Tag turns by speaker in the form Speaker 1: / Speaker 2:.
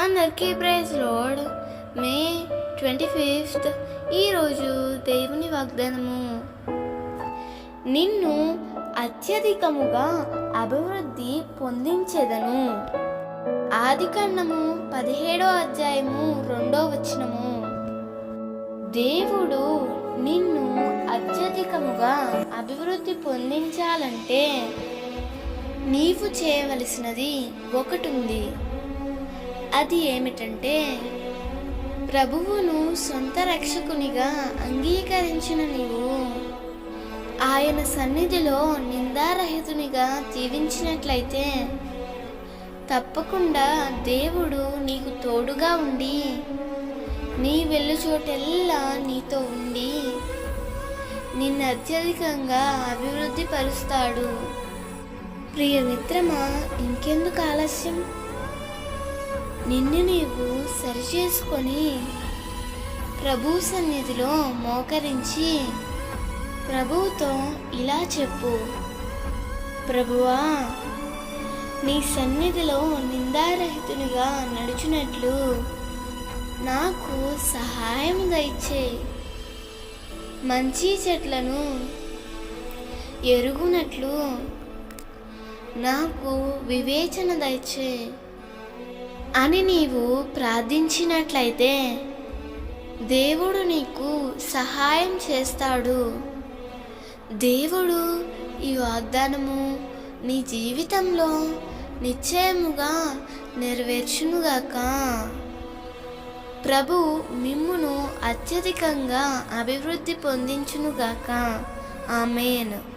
Speaker 1: అందరికీ praise lord May twenty fifth ఈరోజు దేవుని వాగ్దానము. నిన్ను అత్యధికముగా అభివృద్ధి పొందించెదను. ఆది కన్నము పదిహేడో అధ్యాయము రెండో వచనము. దేవుడు నిన్ను అత్యధికముగా అభివృద్ధి పొందించాలంటే నీవు చేయవలసినది ఒకటి ఉంది. అది ఏమిటంటే ప్రభువును సొంత రక్షకునిగా అంగీకరించిన నీవు ఆయన సన్నిధిలో నిందారహితునిగా జీవించినట్లయితే తప్పకుండా దేవుడు నీకు తోడుగా ఉండి నీ వెళ్ళు చోటెల్లా నీతో ఉండి నిన్ను అత్యధికంగా అభివృద్ధి పరుస్తాడు ప్రియ మిత్రమా ఇంకెందుకు ఆలస్యం? నిన్ను నీవు సరిచేసుకొని ప్రభు సన్నిధిలో మోకరించి ప్రభువుతో ఇలా చెప్పు. ప్రభువా నీ సన్నిధిలో నిందారహితునిగా నడుచునట్లు నాకు సహాయం దయచే. మంచి చెట్లను ఎరుగునట్లు నాకు వివేచన దయచే. అని నీవు ప్రార్థించినట్లయితే దేవుడు నీకు సహాయం చేస్తాడు. దేవుడు ఈ వాగ్దానము నీ జీవితంలో నిశ్చయముగా నెరవేర్చునుగాక. ప్రభు మిమ్మును అత్యధికంగా అభివృద్ధి పొందించునుగాక. ఆమెను.